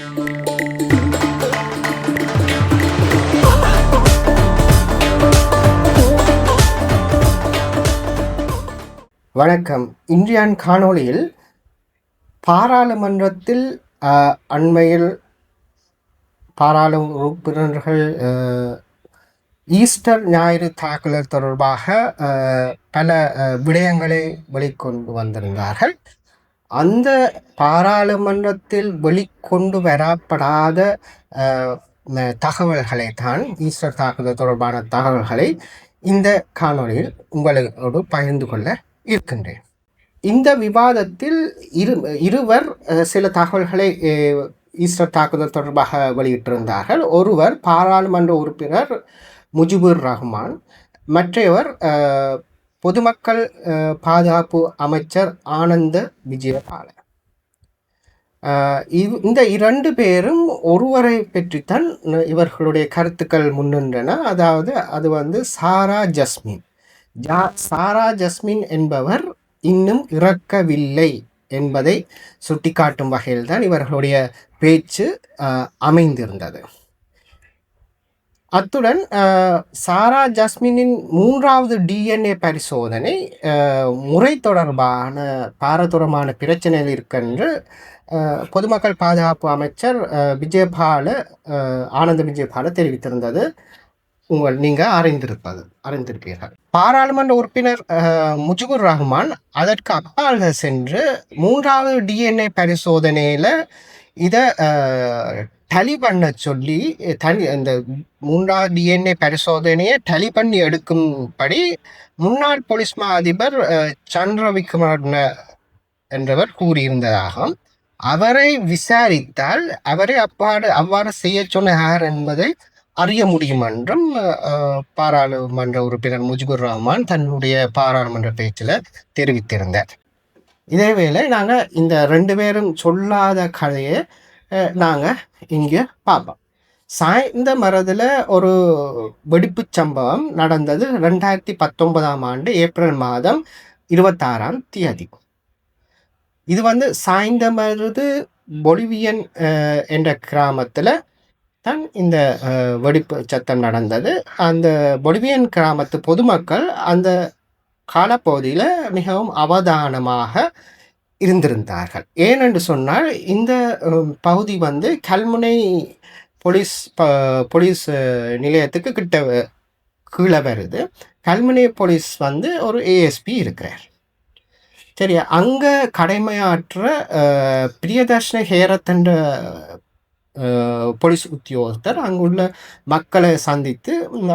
வணக்கம். இன்றையான் காணொளியில் பாராளுமன்றத்தில் அண்மையில் பாராளுமன்ற உறுப்பினர்கள் ஈஸ்டர் ஞாயிறு தாக்குதல் தொடர்பாக பல விடயங்களை வெளிக்கொண்டு வந்திருந்தார்கள். அந்த பாராளுமன்றத்தில் வெளிக்கொண்டு வரப்படாத தகவல்களை தான் ஈஸ்டர் தாக்குதல் தொடர்பான தகவல்களை இந்த காணொளியில் உங்களோடு பகிர்ந்து கொள்ள இருக்கின்றேன். இந்த விவாதத்தில் இரு இருவர் சில தகவல்களை ஈஸ்டர் தாக்குதல் தொடர்பாக வெளியிட்டிருந்தார்கள். ஒருவர் பாராளுமன்ற உறுப்பினர் முஜிபுர் ரஹ்மான் மற்றவர் பொதுமக்கள் பாதுகாப்பு அமைச்சர் ஆனந்த விஜயபால. இவ்- இந்த இரண்டு பேரும் ஒருவரை பற்றித்தான் இவர்களுடைய கருத்துக்கள் முன்னின்றன. அதாவது அது வந்து சாரா ஜஸ்மின். ஜா சாரா ஜஸ்மின் என்பவர் இன்னும் இறக்கவில்லை என்பதை சுட்டிக்காட்டும் வகையில்தான் இவர்களுடைய பேச்சு அமைந்திருந்தது. அத்துடன் சாரா ஜஸ்மினின் மூன்றாவது டிஎன்ஏ பரிசோதனை முறை தொடர்பான பாரதூரமான பிரச்சனையில் இருக்கென்று பொதுமக்கள் பாதுகாப்பு அமைச்சர் விஜயபால ஆனந்த விஜயபால தெரிவித்திருந்தது. உங்கள் நீங்கள் அறிந்திருப்பது அறிந்திருப்பீர்கள். பாராளுமன்ற உறுப்பினர் முஜிபுர் ரஹ்மான் அதற்கு அப்பால் சென்று மூன்றாவது டிஎன்ஏ பரிசோதனையில் இதை டலி பண்ண சொல்லி தனி இந்த மூன்றாவது டிஎன்ஏ பரிசோதனையை டலி பண்ணி எடுக்கும்படி முன்னாள் போலீஸ் மா அதிபர் சந்திர விக்ரமரட்ன என்றவர் கூறியிருந்ததாகும். அவரை விசாரித்தால் அவரை அப்பாடு அவ்வாறு செய்ய சொன்ன யார் என்பதை அறிய முடியும் என்றும் பாராளுமன்ற உறுப்பினர் முஜிபுர் ரஹ்மான் தன்னுடைய பாராளுமன்ற பேச்சில் தெரிவித்திருந்தார். இதேவேளை நாங்கள் இந்த ரெண்டு பேரும் சொல்லாத கதையை நாங்கள் இங்கே பார்ப்போம் சாய்ந்த மரத்தில் ஒரு வெடிப்புச் சம்பவம் நடந்தது ரெண்டாயிரத்தி பத்தொன்பதாம் ஆண்டு ஏப்ரல் மாதம் இருபத்தாறாம் தேதி. இது வந்து சாய்ந்த மருது பொலிவியன் என்ற கிராமத்தில் தான் இந்த வெடிப்பு சத்தம் நடந்தது. அந்த பொலிவியன் கிராமத்து பொதுமக்கள் அந்த காலப்பகுதியில் மிகவும் அவதானமாக இருந்திருந்தார்கள். ஏனென்று சொன்னால் இந்த பகுதி வந்து கல்முனை போலீஸ் ப போலீஸ் நிலையத்துக்கு கிட்ட கீழே வருது. கல்முனை போலீஸ் வந்து ஒரு ஏஎஸ்பி இருக்கிறார். சரியா? அங்கே கடமையாற்ற பிரியதர்ஷன ஹேரத்தன்ற போலீஸ் உத்தியோகத்தர் அங்குள்ள மக்களை சந்தித்து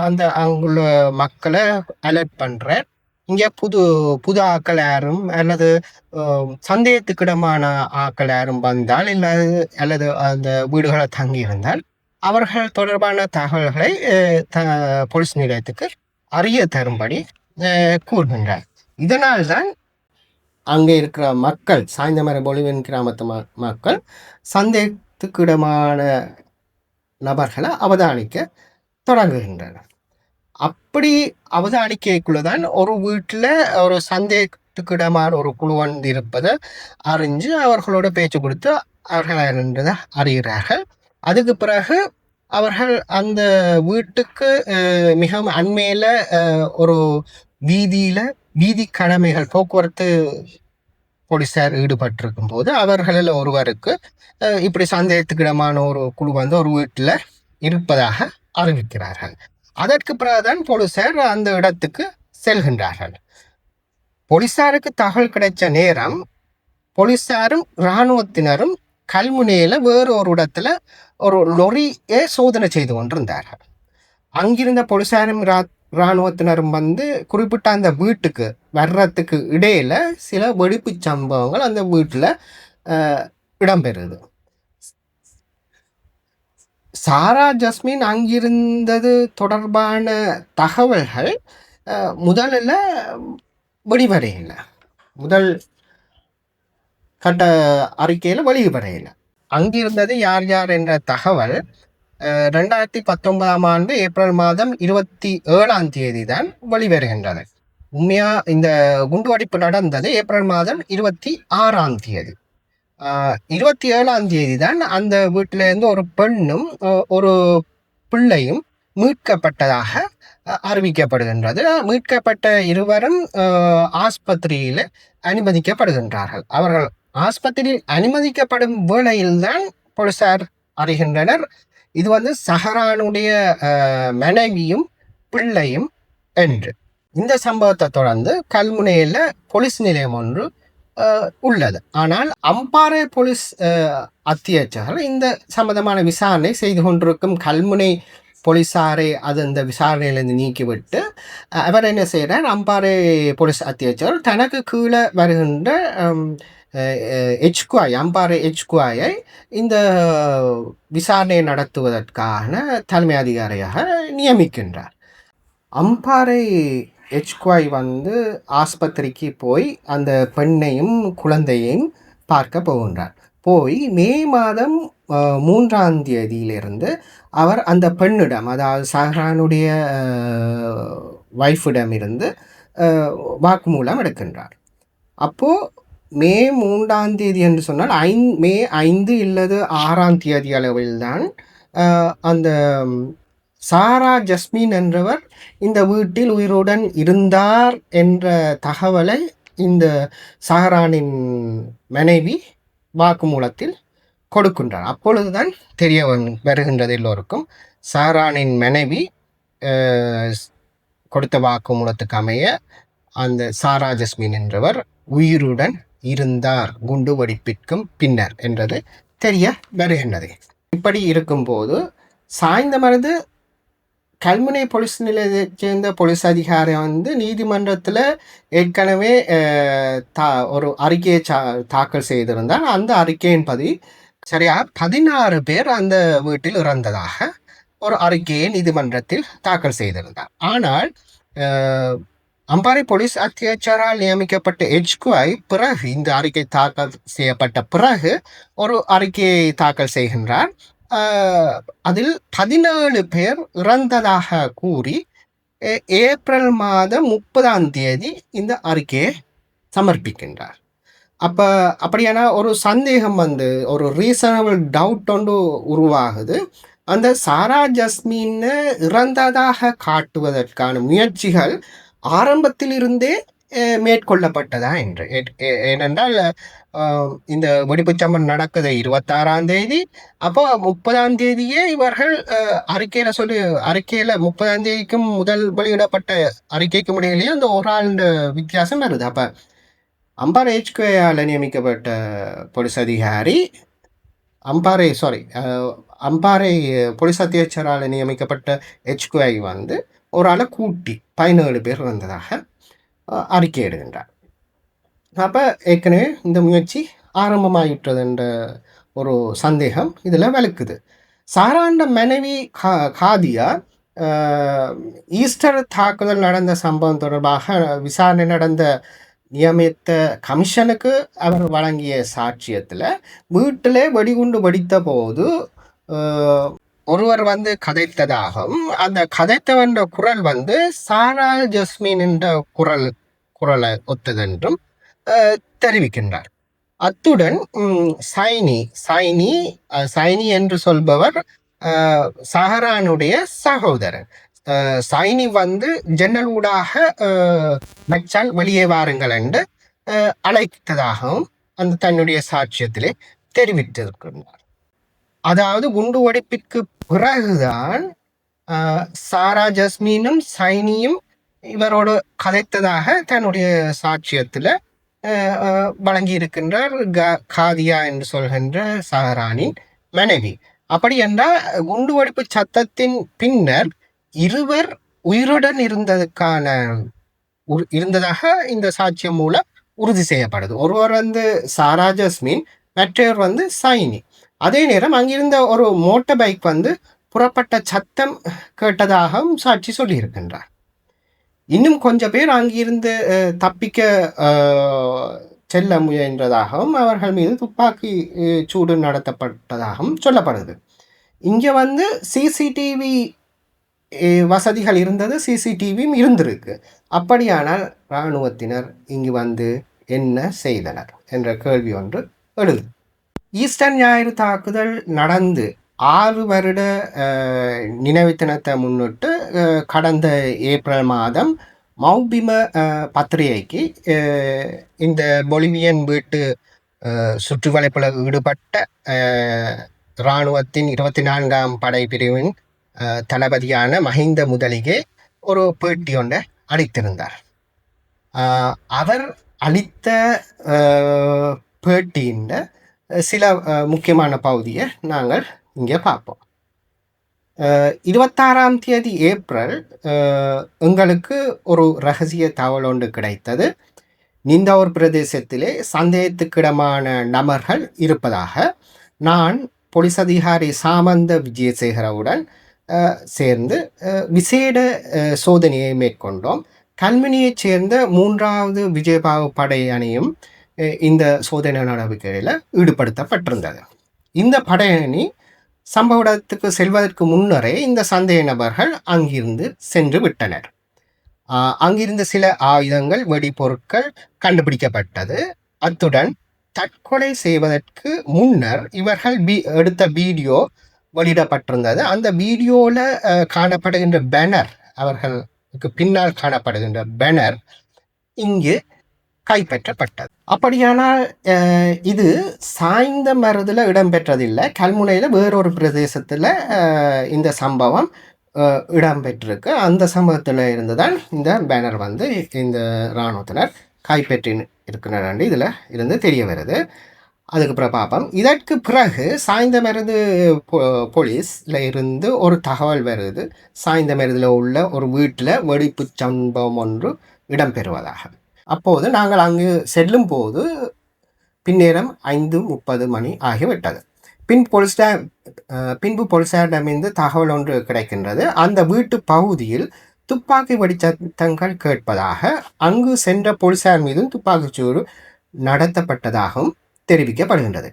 அந்த அங்குள்ள மக்களை அலர்ட் பண்ணுறார் இங்கே புது புது ஆக்கள் யாரும் அல்லது சந்தேகத்துக்கிடமான ஆக்கள் யாரும் வந்தால் இல்லாது அல்லது அந்த வீடுகளை தங்கி இருந்தால் அவர்கள் தொடர்பான தகவல்களை த போலீஸ் நிலையத்துக்கு அறிய தரும்படி அஹ், கூறுகின்றார். இதனால்தான் அங்கே இருக்கிற மக்கள் சாய்ந்தமர பொலிவன் கிராமத்து ம மக்கள் சந்தேகத்துக்கிடமான நபர்களை அவதானிக்க தொடங்குகின்றனர். அப்படி அவதானிக்கக்குள்ள தான் ஒரு வீட்டில் ஒரு சந்தேகத்துக்கிடமான ஒரு குழு வந்து இருப்பதை அறிஞ்சு அவர்களோட பேச்சு கொடுத்து அவர்கள் என்றதை அறிகிறார்கள். அதுக்கு பிறகு அவர்கள் அந்த வீட்டுக்கு மிகவும் அண்மையில் ஒரு வீதியில் வீதி கடமைகள் போக்குவரத்து போலீஸார் ஈடுபட்டிருக்கும் போது அவர்களில் ஒருவருக்கு இப்படி சந்தேகத்துக்கிடமான ஒரு குழு வந்து ஒரு வீட்டில் இருப்பதாக அறிவிக்கிறார்கள். அதற்கு பிறகுதான் போலீசார் அந்த இடத்துக்கு செல்கின்றார்கள். போலீசாருக்கு தகவல் கிடைச்ச நேரம் போலீசாரும் இராணுவத்தினரும் கல்முனையில் வேறு ஒரு இடத்துல ஒரு லொரியை சோதனை செய்து கொண்டிருந்தார்கள். அங்கிருந்த போலீசாரும் ரா- இராணுவத்தினரும் வந்து குறிப்பிட்ட அந்த வீட்டுக்கு வர்றதுக்கு இடையில் சில வெடிப்புச் சம்பவங்கள் அந்த வீட்டில் இடம்பெறுது. சாரா ஜஸ்மின் அங்கிருந்தது தொடர்பான தகவல்கள் முதலில் முதல்ல முதல் கட்ட அறிக்கையில் வெளிவரையில்லை அங்கிருந்தது யார் யார் என்ற தகவல் ரெண்டாயிரத்தி பத்தொன்பதாம் ஆண்டு ஏப்ரல் மாதம் இருபத்தி ஏழாம் தேதி தான் வெளிவருகின்றது. உண்மையாக இந்த குண்டுவெடிப்பு நடந்தது ஏப்ரல் மாதம் இருபத்தி ஆறாம் தேதி. இருபத்தி ஏழாம் தேதி தான் அந்த வீட்டிலேருந்து ஒரு பெண்ணும் ஒரு பிள்ளையும் மீட்கப்பட்டதாக அறிவிக்கப்படுகின்றது. மீட்கப்பட்ட இருவரும் ஆஸ்பத்திரியில் அனுமதிக்கப்படுகின்றார்கள். அவர்கள் ஆஸ்பத்திரியில் அனுமதிக்கப்படும் வேளையில்தான் போலீசார் அறிகின்றனர். இது வந்து சஹரானுடைய மனைவியும் பிள்ளையும் என்று. இந்த சம்பவத்தை தொடர்ந்து கல்முனையில் போலீஸ் நிலையம் ஒன்று உள்ளது. ஆனால் அம்பாறை போலீஸ் அத்தியட்சகர் இந்த சம்பந்தமான விசாரணை செய்து கொண்டிருக்கும் கல்முனை போலீஸாரை அது இந்த விசாரணையிலிருந்து நீக்கிவிட்டு அவர் என்ன செய்கிறார்? அம்பாறை போலீஸ் அத்தியட்சகர் தனக்கு கீழே வருகின்ற எச்குவாய் அம்பாறை எச்குவாயை இந்த விசாரணை நடத்துவதற்கான தலைமை அதிகாரியாக நியமிக்கின்றார். அம்பாறை எச்குவாய் வந்து ஆஸ்பத்திரிக்கு போய் அந்த பெண்ணையும் குழந்தையையும் பார்க்க போகின்றார். போய் மே மாதம் மூன்றாம் தேதியிலிருந்து அவர் அந்த பெண்ணிடம் அதாவது சஹரானுடைய ஒய்ஃபிடம் இருந்து வாக்குமூலம் எடுக்கின்றார். அப்போது மே மூன்றாம் தேதி என்று சொன்னால் ஐந் மே ஐந்து இல்லது ஆறாம் தேதி அளவில்தான் தான் அந்த சாரா ஜஸ்மின் என்றவர் இந்த வீட்டில் உயிருடன் இருந்தார் என்ற தகவலை இந்த சஹரானின் மனைவி வாக்குமூலத்தில் கொடுக்கின்றார். அப்பொழுதுதான் தெரிய வந்- வருகின்றது எல்லோருக்கும். சஹரானின் மனைவி கொடுத்த வாக்குமூலத்துக்கு அமைய அந்த சாரா ஜஸ்மின் என்றவர் உயிருடன் இருந்தார். குண்டு வெடிப்பிற்கும் பின்னர் என்றது தெரிய வருகின்றது. இப்படி இருக்கும்போது சாய்ந்தமருது கல்முனை போலீஸ் நிலையத்தை சேர்ந்த போலீஸ் அதிகாரி வந்து நீதிமன்றத்தில் ஏற்கனவே தா ஒரு அறிக்கையை சா தாக்கல் செய்திருந்தால் அந்த அறிக்கையின் பதி சரியா பதினாறு பேர் அந்த வீட்டில் இறந்ததாக ஒரு அறிக்கையை நீதிமன்றத்தில் தாக்கல் செய்திருந்தார். ஆனால் அம்பாறை போலீஸ் அத்தியட்சரால் நியமிக்கப்பட்ட எச்குஐ பிறகு இந்த அறிக்கை தாக்கல் செய்யப்பட்ட பிறகு ஒரு அறிக்கையை தாக்கல் செய்கின்றார். அதில் பதினேழு பேர் இறந்ததாக கூறி ஏப்ரல் மாதம் முப்பதாம் தேதி இந்த அறிக்கையை சமர்ப்பிக்கின்றார். அப்போ அப்படியான ஒரு சந்தேகம் வந்து ஒரு ரீசனபிள் டவுட் ஒன்று உருவாகுது. அந்த சாரா ஜஸ்மின்னு இறந்ததாக காட்டுவதற்கான முயற்சிகள் ஆரம்பத்திலிருந்தே மேற்கொள்ளப்பட்டதா என்று. ஏ- ஏனென்றால் இந்த வெடிப்புச் சம்பவம் நடக்குது இருபத்தாறாம் தேதி. அப்போ முப்பதாம் தேதியே இவர்கள் அறிக்கையில் அறிக்கையில சொல்லி அறிக்கையில முப்பதாம் தேதிக்கும் முதல் வெளியிடப்பட்ட அறிக்கைக்கும் இடையிலேயே அந்த ஒரு ஆள் வித்தியாசம் வருது. அப்போ அம்பாறை ஹெச்கேயால் நியமிக்கப்பட்ட போலீஸ் அதிகாரி அம்பாறை சாரி அம்பாறை போலீஸ் அத்தியட்சரால் நியமிக்கப்பட்ட ஹெச்குஐ வந்து ஒரு ஆளை கூட்டி பதினேழு பேர் வந்ததாக அறிக்கையிடுகின்றார். அப்போ ஏற்கனவே இந்த முயற்சி ஆரம்பமாயிட்டது என்ற ஒரு சந்தேகம் இதில் விளக்குது சாராண்ட மனைவி கா காதியா ஈஸ்டர் தாக்குதல் நடந்த சம்பவம் தொடர்பாக விசாரணை நடந்த நியமித்த கமிஷனுக்கு அவர் வழங்கிய சாட்சியத்தில் வீட்டிலே வெடிகுண்டு வெடித்த போது ஒருவர் வந்து கதைத்ததாகவும் அந்த கதைத்தவன்ற குரல் வந்து சாரா ஜஸ்மின் என்ற குரல் குரலை ஒத்ததென்றும் தெரிவிக்கின்றார். அத்துடன் சைனி சைனி சைனி என்று சொல்பவர் சஹரானுடைய சகோதரன் சைனி வந்து ஜன்னல் ஊடாக மச்சால் வெளியே வாருங்கள் என்று அழைத்ததாகவும் அந்த தன்னுடைய சாட்சியத்திலே தெரிவித்திருக்கின்றார். அதாவது குண்டு வெடிப்பிற்கு பிறகுதான் சாரா ஜஸ்மீனும் சைனியும் இவரோடு கதைத்ததாக தன்னுடைய சாட்சியத்தில் வழங்கி இருக்கின்றார் க- காதியா என்று சொல்கின்ற சஹரானின் மனைவி. அப்படி என்றால் குண்டு வெடிப்பு சத்தத்தின் பின்னர் இருவர் உயிருடன் இருந்ததுக்கான இருந்ததாக இந்த சாட்சியம் மூலம் உறுதி செய்யப்படுது. ஒருவர் வந்து சாரா ஜஸ்மின் மற்றவர் வந்து சைனி. அதே நேரம் அங்கிருந்த ஒரு மோட்டார் பைக் வந்து புறப்பட்ட சத்தம் கேட்டதாகவும் சாட்சி சொல்லியிருக்கின்றார். இன்னும் கொஞ்சம் பேர் அங்கிருந்து தப்பிக்க செல்ல முயன்றதாகவும் அவர்கள் மீது துப்பாக்கி சூடு நடத்தப்பட்டதாகவும் சொல்லப்படுது. இங்கே வந்து சிசிடிவி வசதிகள் இருந்தது சிசிடிவியும் இருந்திருக்கு. அப்படியானால் இராணுவத்தினர் இங்கு வந்து என்ன செய்தனர்? என்ற கேள்வி ஒன்று எழுது. ஈஸ்டர் ஞாயிறு தாக்குதல் நடந்து ஆறு வருட நினைவுத்தினத்தை நினைவு தினத்தை முன்னிட்டு கடந்த ஏப்ரல் மாதம் மௌபிம பத்திரிகைக்கு இந்த பொலிவியன் வீட்டு சுற்றுவளைப்பில் ஈடுபட்ட இராணுவத்தின் இருபத்தி நான்காம் படைப்பிரிவின் தளபதியான மஹிந்த முதலிகே ஒரு பேட்டி ஒன்றை அளித்திருந்தார். அவர் அளித்த பேட்டியின் சில முக்கியமான பகுதியை நாங்கள் இங்கே பார்ப்போம். இருபத்தாறாம் தேதி ஏப்ரல் எங்களுக்கு ஒரு ரகசிய தகவல் ஒன்று கிடைத்தது. நிந்தவூர் பிரதேசத்திலே சந்தேகத்துக்கிடமான நபர்கள் இருப்பதாக நான் போலீஸ் அதிகாரி சாமந்த விஜயசேகரவுடன் சேர்ந்து விசேட சோதனையை மேற்கொண்டோம். கல்முனையைச் சேர்ந்த மூன்றாவது விஜயபாகு படை அணியும் இந்த சோதனை நடவடிக்கையில் ஈடுபடுத்தப்பட்டிருந்தது. இந்த படையணி சம்பவ இடத்துக்கு செல்வதற்கு முன்னரே இந்த சந்தேக நபர்கள் அங்கிருந்து சென்று விட்டனர். அங்கிருந்த சில ஆயுதங்கள் வெடிபொருட்கள் கண்டுபிடிக்கப்பட்டது. அத்துடன் தற்கொலை செய்வதற்கு முன்னர் இவர்கள் பி எடுத்த வீடியோ வெளியிடப்பட்டிருந்தது. அந்த வீடியோவில் காணப்படுகின்ற பேனர் அவர்களுக்கு பின்னால் காணப்படுகின்ற பேனர் இங்கு கைப்பற்றப்பட்டது. அப்படியானால் இது சாய்ந்த மருதில் இடம்பெற்றதில்லை. கல்முனையில் வேறொரு பிரதேசத்தில் இந்த சம்பவம் இடம்பெற்றிருக்கு. அந்த சம்பவத்தில் இருந்து தான் இந்த பேனர் வந்து இந்த இராணுவத்தினர் கைப்பற்றி இருக்கிறார் இதில் இருந்து தெரிய வருது. அதுக்கப்புறம் பார்ப்போம். இதற்கு பிறகு சாய்ந்தமருது போ போலீஸில் இருந்து ஒரு தகவல் வருது. சாய்ந்தமருதில் உள்ள ஒரு வீட்டில் வெடிப்பு சம்பவம் ஒன்று இடம்பெறுவதாக. அப்போது நாங்கள் அங்கு செல்லும் போது பின்னேரம் ஐந்து முப்பது மணி ஆகிவிட்டது. பின் பொலிஸ்டா பின்பு பொலிசாரிடமிருந்து தகவல் ஒன்று கிடைக்கின்றது. அந்த வீட்டு பகுதியில் துப்பாக்கி வெடிச்சத்தங்கள் கேட்பதாக அங்கு சென்ற போலீசார் மீதும் துப்பாக்கிச்சூடு நடத்தப்பட்டதாகவும் தெரிவிக்கப்படுகின்றது.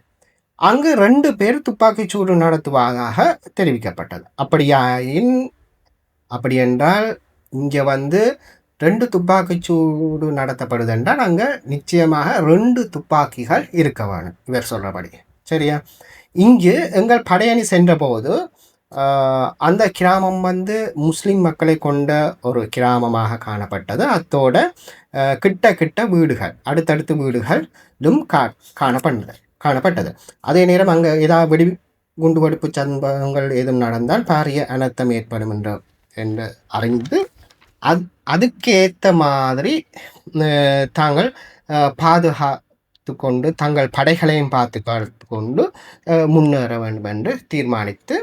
அங்கு ரெண்டு பேர் துப்பாக்கிச்சூடு நடத்துவதாக தெரிவிக்கப்பட்டது. அப்படியாயின் அப்படி என்றால் இங்கே வந்து ரெண்டு துப்பாக்கிச்சூடு நடத்தப்படுதுன்றால் அங்கே நிச்சயமாக ரெண்டு துப்பாக்கிகள் இருக்க வேணும் இவர் சொல்கிறபடி சரியா? இங்கு எங்கள் படையணி சென்றபோது அந்த கிராமம் வந்து முஸ்லிம் மக்களை கொண்ட ஒரு கிராமமாக காணப்பட்டது. அத்தோட கிட்ட கிட்ட வீடுகள் அடுத்தடுத்து வீடுகளும் கா காணப்பட்டது காணப்பட்டது. அதே நேரம் அங்கே ஏதாவது வெடி குண்டு வெடிப்பு சம்பவங்கள் ஏதும் நடந்தால் பாரிய அனர்த்தம் ஏற்படும் என்ற என்று அறிந்து அது அதுக்கேற்ற மாதிரி தாங்கள் பாதுகாத்து கொண்டு தங்கள் படைகளையும் பார்த்து கொண்டு முன்னேற வேண்டும் என்று தீர்மானித்து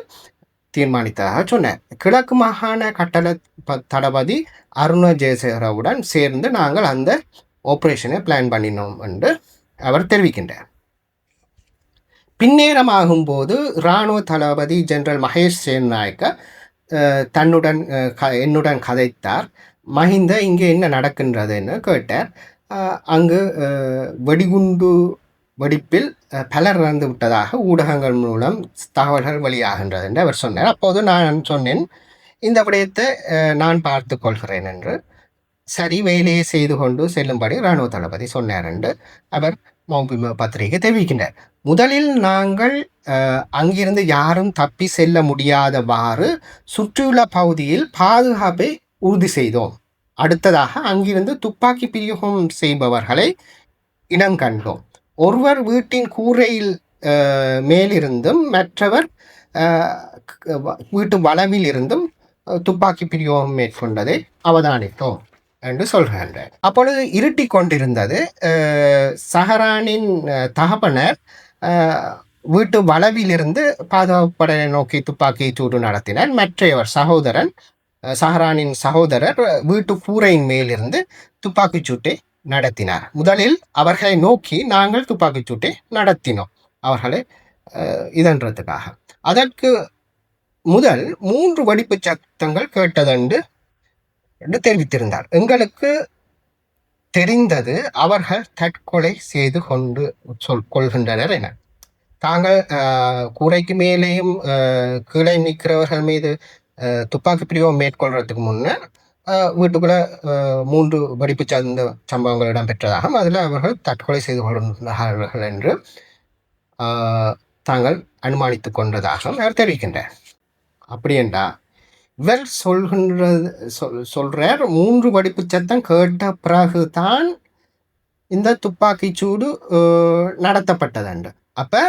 தீர்மானித்ததாக சொன்னார். கிழக்கு மாகாண கட்டள தளபதி அருண ஜெயசேகரவுடன் சேர்ந்து நாங்கள் அந்த ஆப்ரேஷனை பிளான் பண்ணினோம் என்று அவர் தெரிவிக்கின்றார். பின்னேரமாகும் போது இராணுவ தளபதி ஜெனரல் மகேஷ் சேனாயக்க தன்னுடன் க என்னுடன் கதைத்தார். மஹிந்த இங்கே என்ன நடக்கின்றதுன்னு கேட்டார். அங்கு வெடிகுண்டு வெடிப்பில் பலர் இறந்து விட்டதாக ஊடகங்கள் மூலம் தகவல்கள் வெளியாகின்றது என்று அவர் சொன்னார். அப்போது நான் சொன்னேன் இந்த விடயத்தை நான் பார்த்து கொள்கிறேன் என்று. சரி வேலையை செய்து கொண்டு செல்லும்படி இராணுவ தளபதி சொன்னார் என்று அவர் மௌபிம பத்திரிகை தெரிவிக்கின்றார். முதலில் நாங்கள் அங்கிருந்து யாரும் தப்பி செல்ல முடியாதவாறு சுற்றியுள்ள பகுதியில் பாதுகாப்பை உறுதி செய்தோம். அடுத்ததாக அங்கிருந்து துப்பாக்கி பிரயோகம் செய்பவர்களை இனம் கண்டோம். ஒருவர் வீட்டின் கூரையில் மேலிருந்தும் மற்றவர் வீட்டு வளவில் இருந்தும் துப்பாக்கி பிரயோகம் மேற்கொண்டதை அவதானித்தோம் என்று சொல்கின்றார் அப்பொழுது இருட்டி கொண்டிருந்தது சஹரானின் தகப்பனர் வீட்டு வளவிலிருந்து பாதுகாப்பு படையை நோக்கி துப்பாக்கி சூடு நடத்தினார். மற்றையவர் சகோதரன் சஹரானின் சகோதரர் வீட்டு கூரையின் மேலிருந்து துப்பாக்கிச் சூட்டை நடத்தினார். முதலில் அவர்களை நோக்கி நாங்கள் துப்பாக்கிச் சூட்டை நடத்தினோம். அவர்களை இதன்றதுக்காக. அதற்கு முதல் மூன்று வெடிப்பு சத்தங்கள் கேட்டதென்று என்று தெரிவித்திருந்தார். எங்களுக்கு தெரிந்தது அவர்கள் தற்கொலை செய்து கொண்டு சொல் கொள்கின்றனர் என. தாங்கள் கூரைக்கு மேலேயும் கீழே நிற்கிறவர்கள் மீது துப்பாக்கி பிரயோகம் மேற்கொள்றதுக்கு முன்னர் வீட்டுக்குள்ளே வீட்டுக்குள்ள மூன்று வெடிப்பு சார்ந்த சம்பவங்கள் இடம்பெற்றதாகவும் அதில் அவர்கள் தற்கொலை செய்து கொள்கிறார்கள் என்று தாங்கள் அனுமானித்து கொண்டதாகவும் அவர் தெரிவிக்கின்றார். அப்படி இவர் சொல்கின்றது சொல் சொல்கிறார் மூன்று வெடிப்பு சத்தம் கேட்ட பிறகுதான் இந்த துப்பாக்கிச் சூடு நடத்தப்பட்டதுண்டு அப்போ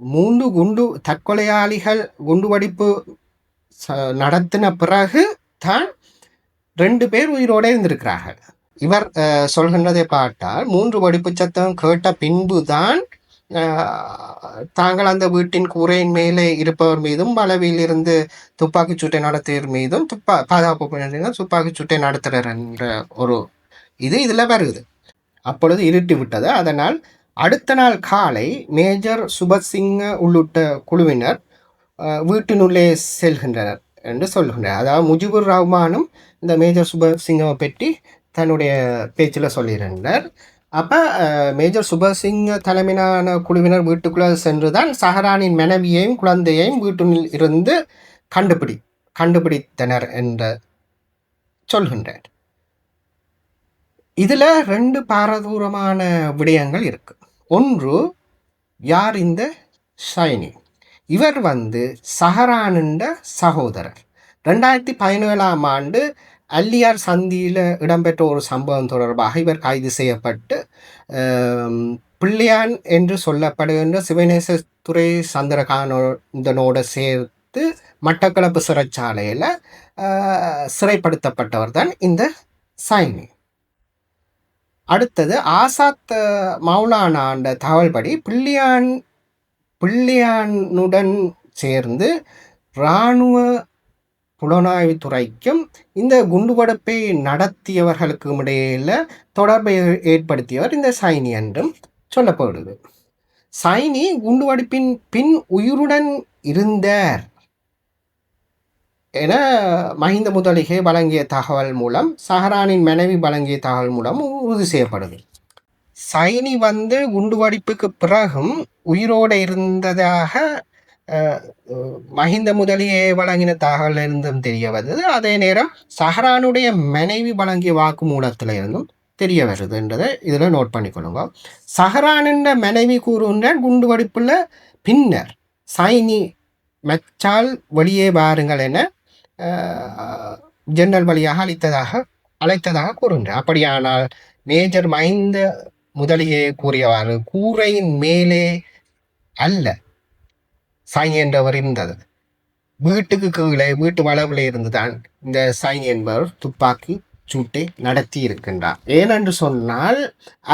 மூன்று குண்டு தற்கொலையாளிகள் குண்டு வெடிப்பு ச- நடத்தின பிறகு தான் ரெண்டு பேர் உயிரோடு இருந்திருக்கிறார்கள். இவர் சொல்கின்றதை பார்த்தால் மூன்று வெடிப்பு சத்தம் கேட்ட பின்பு தான் தாங்கள் அந்த வீட்டின் கூரையின் மேலே இருப்பவர் மீதும் வளவில் இருந்து துப்பாக்கிச் சூட்டை நடத்தியவர் மீதும் துப்பா பாதுகாப்பு பணியினர் துப்பாக்கிச் சூட்டை நடத்துகிறார் என்ற ஒரு இது இதில் வருது. அப்பொழுது இருட்டி விட்டது. அதனால் அடுத்த நாள் காலை மேஜர் சுபசிங்க உள்ளிட்ட குழுவினர் வீட்டினுள்ளே செல்கின்றனர் என்று சொல்கின்றனர். அதாவது முஜிபுர் ரஹ்மானும் இந்த மேஜர் சுபசிங்கவை பற்றி தன்னுடைய பேச்சில் சொல்லியிருந்தார். அப்போ மேஜர் சுபசிங் தலைமையிலான குழுவினர் வீட்டுக்குள்ளே சென்று தான் சஹரானின் மனைவியையும் குழந்தையையும் வீட்டில் இருந்து கண்டுபிடி கண்டுபிடித்தனர் என்று சொல்கின்றார். இதில் ரெண்டு பாரதூரமான விடயங்கள் இருக்கு. ஒன்று யார் இந்த ஷைனி இவர் வந்து சஹரானுண்ட சகோதரர். ரெண்டாயிரத்தி பதினேழாம் ஆண்டு அல்லியார் சந்தியில் இடம்பெற்ற ஒரு சம்பவம் தொடர்பாக இவர் கைது செய்யப்பட்டு பிள்ளையான் என்று சொல்லப்படுகின்ற சிவநேசத்துறை சந்திரகானோட சேர்த்து மட்டக்களப்பு சிறைச்சாலையில் சிறைப்படுத்தப்பட்டவர் தான் இந்த சைனி. அடுத்தது ஆசாத் மௌலானாண்ட தகவல்படி பிள்ளையான் பிள்ளையானுடன் சேர்ந்து இராணுவ புலனாய்வுத் துறைக்கும் இந்த குண்டுவெடிப்பை நடத்தியவர்களுக்கும் இடையில தொடர்பை ஏற்படுத்தியவர் இந்த சைனி என்றும் சொல்லப்படுது. சைனி குண்டுவெடிப்பின் பின் உயிருடன் இருந்தார் என மஹிந்த முதலிகை வழங்கிய தகவல் மூலம் சஹரானின் மனைவி வழங்கிய தகவல் மூலம் உறுதி செய்யப்படுது. சைனி வந்து குண்டுவெடிப்புக்கு பிறகும் உயிரோடு இருந்ததாக மஹிந்த முதலியை வழங்கின தகவலிருந்தும் தெரிய வருது. அதே நேரம் சஹரானுடைய மனைவி வழங்கிய வாக்குமூலத்தில் இருந்தும் தெரிய வருதுன்றதை இதில் நோட் பண்ணிக்கொள்ளுங்க. சஹரானுன்ற மனைவி கூறுகின்ற குண்டுவெடிப்புல பின்னர் சைனி மெச்சால் வெளியே வாருங்கள் என ஜன்னல் வழியாக அழைத்ததாக அழைத்ததாக கூறுகின்றார். அப்படியானால் மேஜர் மஹிந்த முதலியே கூறியவாறு கூரையின் மேலே அல்ல. சாய் என்றவர் இருந்தது. வீட்டுக்கு கீழே வீட்டு வளவில் இருந்துதான் இந்த சாய் என்பவர் துப்பாக்கி சூட்டை நடத்தி இருக்கின்றார் ஏனென்று சொன்னால்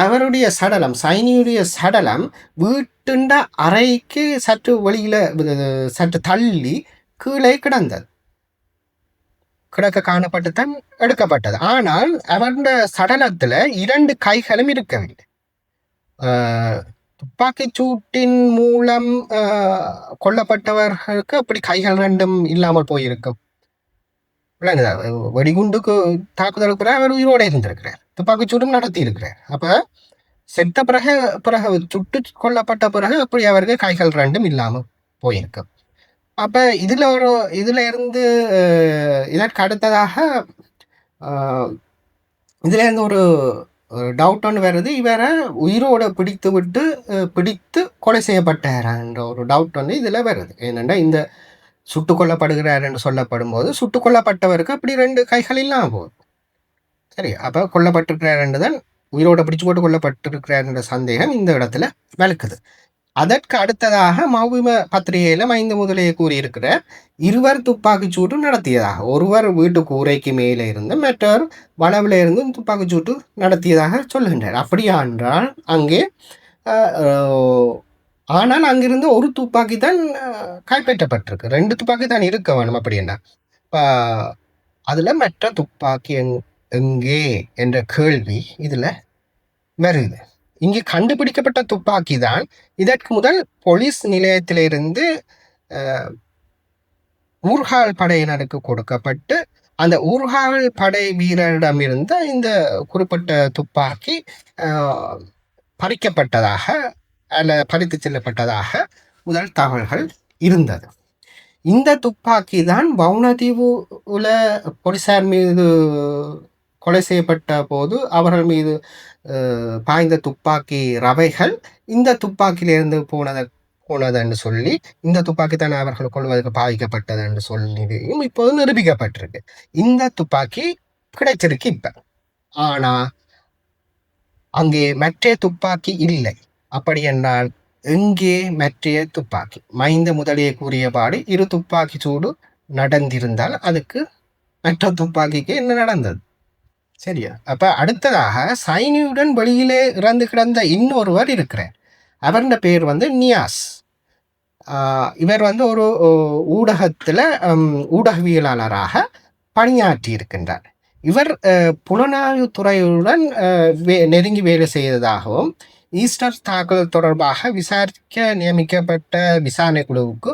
அவருடைய சடலம் சைனியுடைய சடலம் வீட்டுண்ட அறைக்கு சற்று வெளியில் சற்று தள்ளி கீழே கிடந்தது. கிடக்க காணப்பட்டு தான் எடுக்கப்பட்டது. ஆனால் அவருடைய சடலத்தில் இரண்டு கைகளும் இருக்கவில்லை. துப்பாக்கிச்சூட்டின் மூலம் கொல்லப்பட்டவர்களுக்கு அப்படி கைகள் ரெண்டும் இல்லாமல் போயிருக்கும். விளங்குதா? வெடிகுண்டுக்கு தாக்குதலுக்கு பிறகு அவர் உயிரோட இருந்திருக்கிறார். துப்பாக்கிச்சூடும் நடத்தி இருக்கிறார் அப்போ செத்த பிறகு பிறகு சுட்டு கொல்லப்பட்ட பிறகு அப்படி அவருக்கு கைகள் ரெண்டும் இல்லாமல் போயிருக்கும். அப்போ இதில் ஒரு இதில் இருந்து இதற்கு அடுத்ததாக இதில் இருந்து ஒரு டவுட் ஒன்று வருது. இவரை உயிரோட பிடித்து விட்டு பிடித்து கொலை செய்யப்பட்டார்ன்ற ஒரு டவுட் வந்து இதில் வருது. ஏனென்றா இந்த சுட்டு கொல்லப்படுகிறார் என்று சொல்லப்படும் போது சுட்டு கொல்லப்பட்டவருக்கு அப்படி ரெண்டு கைகள் இல்லாமல் போகுது. சரி அப்போ கொல்லப்பட்டிருக்கிறார் என்றுதான் உயிரோட பிடிச்சு போட்டு கொல்லப்பட்டிருக்கிறார் என்ற சந்தேகம் இந்த இடத்துல விளக்குது அதற்கு அடுத்ததாக மௌபிம பத்திரிகையில மைந்த முதலே கூறியிருக்கிற இருவர் துப்பாக்கிச்சூட்டு நடத்தியதாக ஒருவர் வீட்டு கூரைக்கு மேலே இருந்து மற்றவர் வளவில் இருந்து துப்பாக்கிச்சூட்டு நடத்தியதாக சொல்லுகின்றார். அப்படியா என்றால் அங்கே ஆனால் அங்கிருந்து ஒரு துப்பாக்கி தான் கைப்பற்றப்பட்டிருக்கு. ரெண்டு துப்பாக்கி தான் இருக்க வேணும் அப்படின்னா இப்போ அதில் மற்ற துப்பாக்கி எங்- எங்கே என்ற கேள்வி இதில் வருது. இங்கு கண்டுபிடிக்கப்பட்ட துப்பாக்கி தான் இதற்கு முதல் போலீஸ் நிலையத்திலிருந்து ஊர்கால் படையினருக்கு கொடுக்கப்பட்டு அந்த ஊர்கால் படை வீரரிடமிருந்து இந்த குறிப்பிட்ட துப்பாக்கி பறிக்கப்பட்டதாக அல்ல பறித்து செல்லப்பட்டதாக முதல் தகவல்கள் இருந்தது. இந்த துப்பாக்கி தான் வவுனதீவுல போலீசார் மீது கொலை செய்யப்பட்ட போது அவர்கள் மீது பாய்ந்த துப்பாக்கி ரவைகள் இந்த துப்பாக்கியிலிருந்து போனதை போனதுன்னு சொல்லி இந்த துப்பாக்கி தான் அவர்கள் கொள்வதற்கு பாதிக்கப்பட்டது என்று சொல்லியும் இப்போது நிரூபிக்கப்பட்டிருக்கு. இந்த துப்பாக்கி கிடைச்சிருக்கு இப்போ. ஆனால் அங்கே மற்ற துப்பாக்கி இல்லை. அப்படி என்றால் எங்கே மற்றைய துப்பாக்கி? மைந்த முதலிய கூறியபாடு இரு துப்பாக்கி சூடு நடந்திருந்தால் அதுக்கு மற்ற துப்பாக்கிக்கு என்ன நடந்தது? சரியா? அப்ப அடுத்ததாக சைனியுடன் வெளியிலே இறந்து கிடந்த இன்னொருவர் இருக்கிறார். அவருடைய பேர் வந்து நியாஸ். இவர் வந்து ஒரு ஊடகத்தில் ஊடகவியலாளராக பணியாற்றி இருக்கின்றார். இவர் புலனாய்வு துறையுடன் வே- நெருங்கி வேலை செய்ததாகவும் ஈஸ்டர் தாக்குதல் தொடர்பாக விசாரிக்க நியமிக்கப்பட்ட விசாரணை குழுவுக்கு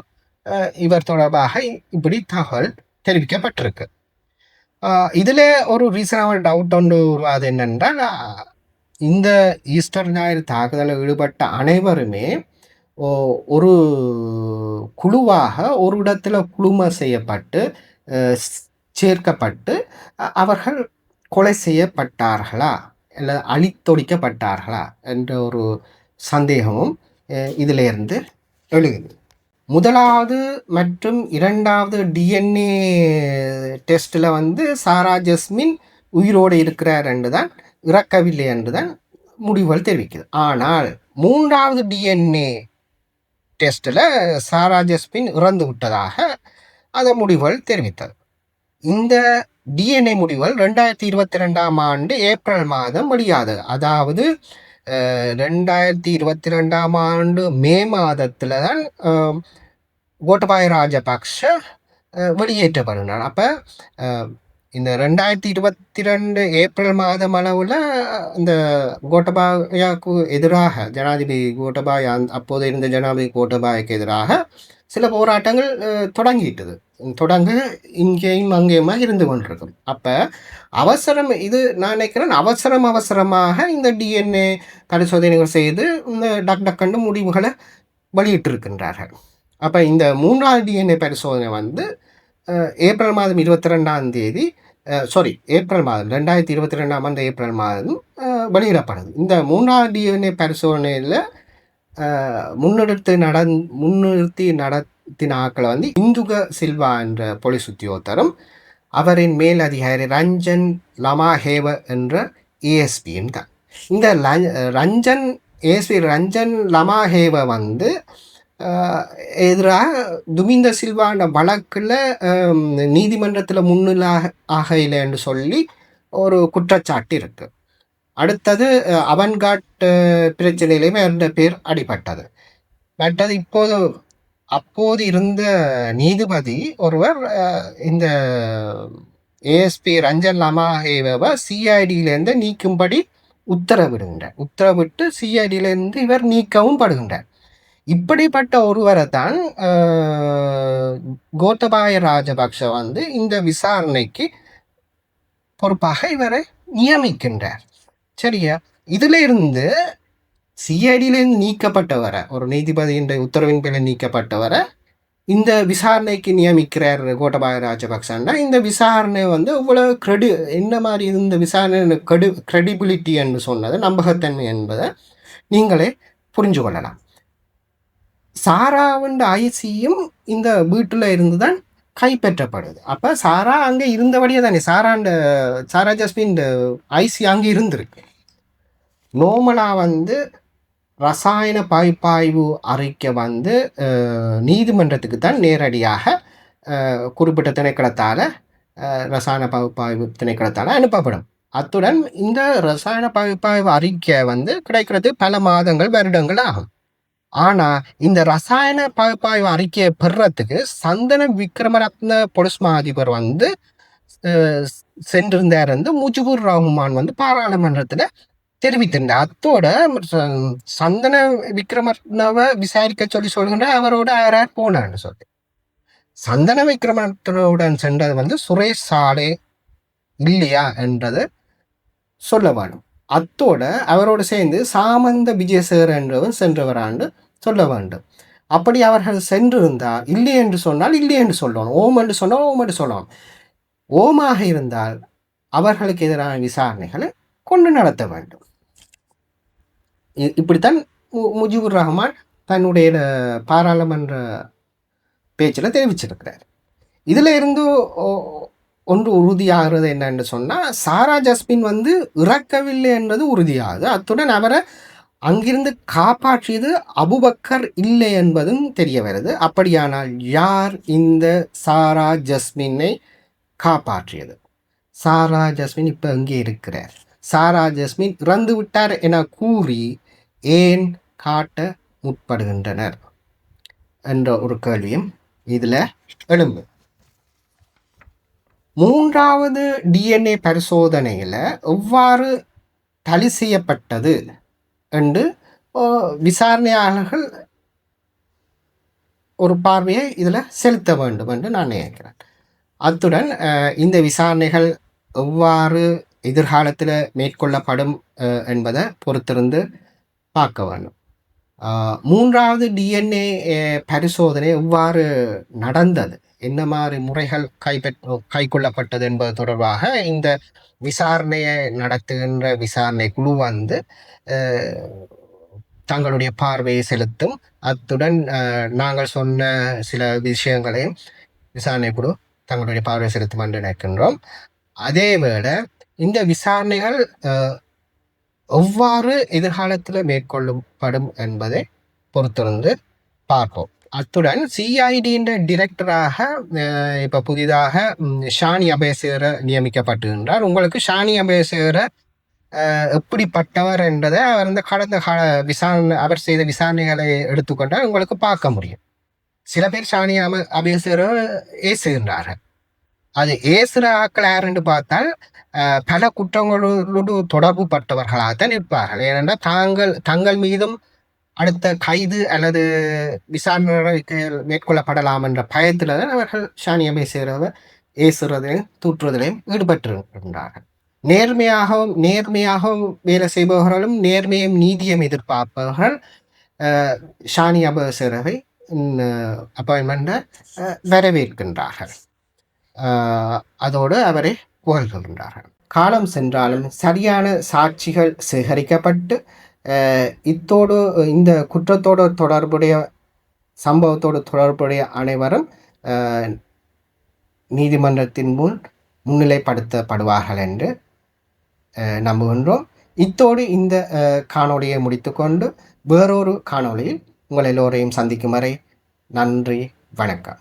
இவர் தொடர்பாக இப்படி தகவல் தெரிவிக்கப்பட்டிருக்கு. இதில் ஒரு ரீசனபிள் டவுட் ஒன்று உருவாது என்னென்றால் இந்த ஈஸ்டர் ஞாயிறு தாக்குதலில் ஈடுபட்ட அனைவருமே ஓ- ஒரு குழுவாக ஒரு இடத்துல குழும செய்யப்பட்டு சேர்க்கப்பட்டு அவர்கள் கொலை செய்யப்பட்டார்களா அல்லது அழித்தொழிக்கப்பட்டார்களா என்ற ஒரு சந்தேகமும் இதிலிருந்து எழுகுது முதலாவது மற்றும் இரண்டாவது டிஎன்ஏ டெஸ்ட்டில் வந்து சாரா ஜஸ்மின் உயிரோடு இருக்கிறார் என்று தான் இறக்கவில்லை என்று தான் முடிவுகள் தெரிவிக்குது. ஆனால் மூன்றாவது டிஎன்ஏ டெஸ்ட்டில் சாரா ஜஸ்மின் இறந்து விட்டதாக அந்த முடிவுகள் தெரிவித்தது. இந்த டிஎன்ஏ முடிவுகள் ரெண்டாயிரத்தி இருபத்தி ரெண்டாம் ஆண்டு ஏப்ரல் மாதம் வெளியாது அதாவது ரெண்டாயிரத்தி இருபத்தி ரெண்டாம் ஆண்டு மே மாதத்தில் தான் கோட்டபாய ராஜபக்ஷ வெளியேற்றப்படுகிறார் அப்போ இந்த ரெண்டாயிரத்தி இருபத்தி ரெண்டு ஏப்ரல் மாதம் அளவில் இந்த கோட்டபாயாவுக்கு எதிராக ஜனாதிபதி கோட்டபாயா அந்த- அப்போது இருந்த ஜனாதிபதி கோட்டபாய்க்கு எதிராக சில போராட்டங்கள் தொடங்கிட்டது. தொடங்க இங்கேயும் அங்கேயுமா இருந்து கொண்டிருக்கும். அப்போ அவசரம் இது நான் நினைக்கிறேன் அவசரம் அவசரமாக இந்த டிஎன்ஏ பரிசோதனைகள் செய்து இந்த டக் டக்கண்டு முடிவுகளை வெளியிட்டிருக்கின்றார்கள். அப்போ இந்த மூன்றாவது டிஎன்ஏ பரிசோதனை வந்து ஏப்ரல் மாதம் இருபத்தி ரெண்டாம் தேதி சாரி ஏப்ரல் மாதம் ரெண்டாயிரத்தி இருபத்தி ரெண்டாம் ஆண்டு ஏப்ரல் மாதம் வெளியிடப்படுது இந்த மூன்றாவது டிஎன்ஏ பரிசோதனையில் முன்னெடுத்து நடன் முன்னிறுத்தி நடத்தின ஆக்களை வந்து இந்துக சில்வா என்ற போலீஸ் உத்தியோகத்தரும் அவரின் மேல் அதிகாரி ரஞ்சன் லமாஹேவ என்ற ஏஎஸ்பியும் தான் இந்த ல- ரஞ்சன் ஏஎஸ்பி ரஞ்சன் லமாஹேவ வந்து எதிராக துமிந்த சில்வான வழக்கில் நீதிமன்றத்தில் முன்னிலாக ஆகையில்லைன்னு சொல்லி ஒரு குற்றச்சாட்டு இருக்கு. அடுத்தது அவன்காட் பிரச்சனையிலையுமே இரண்டு பேர் அடிபட்டது. மற்றது இப்போது அப்போது இருந்த நீதிபதி ஒருவர் இந்த ஏஎஸ்பி ரஞ்சன் லமாஹேவை சிஐடியிலேருந்து நீக்கும்படி உத்தரவிடுகின்றார். உத்தரவிட்டு சிஐடியிலேருந்து இவர் நீக்கவும் படுகின்றார். இப்படிப்பட்ட ஒருவரை தான் கோத்தபாய ராஜபக்ஷ வந்து இந்த விசாரணைக்கு பொறுப்பாக இவரை நியமிக்கின்றார். சரியா? இதுல இருந்து சிஐடியிலிருந்து நீக்கப்பட்டவரை ஒரு நீதிபதியின் உத்தரவின் பேரில் நீக்கப்பட்டவரை இந்த விசாரணைக்கு நியமிக்கிறார் கோட்டபாய ராஜபக்சன்னா இந்த விசாரணை வந்து இவ்வளோ கிரெடி என்ன மாதிரி இந்த விசாரணை கெடு கிரெடிபிலிட்டி என்று சொன்னது நம்பகத்தன்மை என்பதை நீங்களே புரிஞ்சு கொள்ளலாம் சாராவுண்ட ஐசியும் இந்த வீட்டில் இருந்து தான் கைப்பற்றப்படுது. அப்போ சாரா அங்கே இருந்தபடியே தானே சாராண்ட சாரா ஜஸ்மின் ஐசி அங்கே இருந்திருக்கு. நோமலாக வந்து ரசாயன பகுப்பாய்வு அறிக்கை வந்து நீதிமன்றத்துக்கு தான் நேரடியாக குறிப்பிட்ட திணைக்களத்தால் ரசாயன பகுப்பாய்வு திணைக்களத்தால் அனுப்பப்படும். அத்துடன் இந்த ரசாயன பகுப்பாய்வு அறிக்கை வந்து கிடைக்கிறது பல மாதங்கள் வருடங்கள் ஆகும். ஆனால் இந்த ரசாயன பகுப்பாய்வு அறிக்கையை பெறுறதுக்கு சந்தன விக்ரமரத்ன பொலிஸ் மாதிபர் வந்து சென்றிருந்தார் வந்து முஜிபுர் ரஹ்மான் வந்து பாராளுமன்றத்தில் தெரிவித்திருந்தார். அத்தோட ச- சந்தன விக்ரமரத்னவை விசாரிக்க சொல்லி சொல்கின்ற அவரோட யாரார் போனான்னு சொல்லி சந்தன விக்ரமரத்னவுடன் சென்றது வந்து சுரேஷ் சாலே இல்லையா என்றது சொல்ல வேணும் அத்தோட அவரோடு சேர்ந்து சாமந்த விஜயசேகர் என்றவர் சென்றவராண்டு சொல்ல வேண்டும். அப்படி அவர்கள் சென்றிருந்தால் இல்லை என்று சொன்னால் இல்லை என்று சொல்லணும். ஓம் என்று சொன்னால் ஓம் என்று சொல்லணும். ஓமாக இருந்தால் அவர்களுக்கு எதிரான விசாரணைகளை கொண்டு நடத்த வேண்டும். இ- இப்படித்தான் மு- முஜிபுர் ரஹ்மான் தன்னுடைய பாராளுமன்ற பேச்சில் தெரிவிச்சிருக்கிறார். இதில் இருந்து ஒன்று உறுதியாகிறது என்னன்னு சொன்னால் சாரா ஜஸ்மின் வந்து இறக்கவில்லை என்பது உறுதியாகுது அத்துடன் அவரை அங்கிருந்து காப்பாற்றியது அபுபக்கர் இல்லை என்பதும் தெரிய வருது. அப்படியானால் யார் இந்த சாரா ஜஸ்மினை காப்பாற்றியது? சாரா ஜஸ்மின் இப்போ எங்கே இருக்கிறார். சாரா ஜஸ்மின் இறந்து விட்டார் என கூறி ஏன் காட்ட முற்படுகின்றனர் என்ற ஒரு கேள்வியும் இதில் எழும்பு மூன்றாவது டிஎன்ஏ பரிசோதனையில் எவ்வாறு தளி செய்யப்பட்டது? என்று விசாரணையாளர்கள் ஒரு பார்வையை இதில் செலுத்த வேண்டும் என்று நான் நினைக்கிறேன். அத்துடன் இந்த விசாரணைகள் எவ்வாறு எதிர்காலத்தில் மேற்கொள்ளப்படும் என்பதை பொறுத்திருந்து பார்க்க வேண்டும். மூன்றாவது டிஎன்ஏ பரிசோதனை எவ்வாறு நடந்தது? என்ன மாதிரி முறைகள் கைப்பற் கைக்கொள்ளப்பட்டது என்பது தொடர்பாக இந்த விசாரணையை நடத்துகின்ற விசாரணை குழு வந்து தங்களுடைய பார்வையை செலுத்தும். அத்துடன் நாங்கள் சொன்ன சில விஷயங்களையும் விசாரணை குழு தங்களுடைய பார்வை செலுத்தும் என்று நினைக்கின்றோம். அதேவேளை இந்த விசாரணைகள் எவ்வாறு எதிர்காலத்தில் மேற்கொள்ளப்படும் என்பதை பொறுத்திருந்து பார்ப்போம். அத்துடன் சிஐடியின் டிரெக்டராக இப்போ புதிதாக ஷானி அபேசேர நியமிக்கப்பட்டுகின்றார் உங்களுக்கு ஷானி அபேசேர எப்படிப்பட்டவர் என்பதை அவர் இந்த கடந்த கால விசாரணை அவர் செய்த விசாரணைகளை எடுத்துக்கொண்டால் உங்களுக்கு பார்க்க முடியும். சில பேர் ஷானி அம அபேசேர ஏசுகின்றார்கள் அது ஏசுகிற ஆக்கள் யாருன்னு பார்த்தால் பல குற்றங்களோடு தொடர்பு பட்டவர்களாகத்தான் இருப்பார்கள். ஏனென்றால் தாங்கள் தங்கள் மீதும் அடுத்த கைது அல்லது விசாரணைகள் மேற்கொள்ளப்படலாம் என்ற பயத்தில் அவர்கள் ஷானி அபேசேரவை ஏசுறதையும் தூற்றுவதிலையும் ஈடுபட்டிருக்கின்றார்கள். நேர்மையாகவும் நேர்மையாகவும் வேலை செய்பவர்களும் நேர்மையும் நீதியும் எதிர்பார்ப்பவர்கள் ஷானி அபசரவை அப்பாயின்மெண்ட்டை வரவேற்கின்றார்கள். அதோடு அவரை புகழ்கின்றார்கள். காலம் சென்றாலும் சரியான சாட்சிகள் சேகரிக்கப்பட்டு இத்தோடு இந்த குற்றத்தோடு தொடர்புடைய சம்பவத்தோடு தொடர்புடைய அனைவரும் நீதிமன்றத்தின் முன் முன்னிலைப்படுத்தப்படுவார்கள் என்று நம்புகின்றோம். இத்தோடு இந்த காணொளியை முடித்துக்கொண்டு வேறொரு காணொளியில் உங்கள் எல்லோரையும் சந்திக்கும் வரை நன்றி வணக்கம்.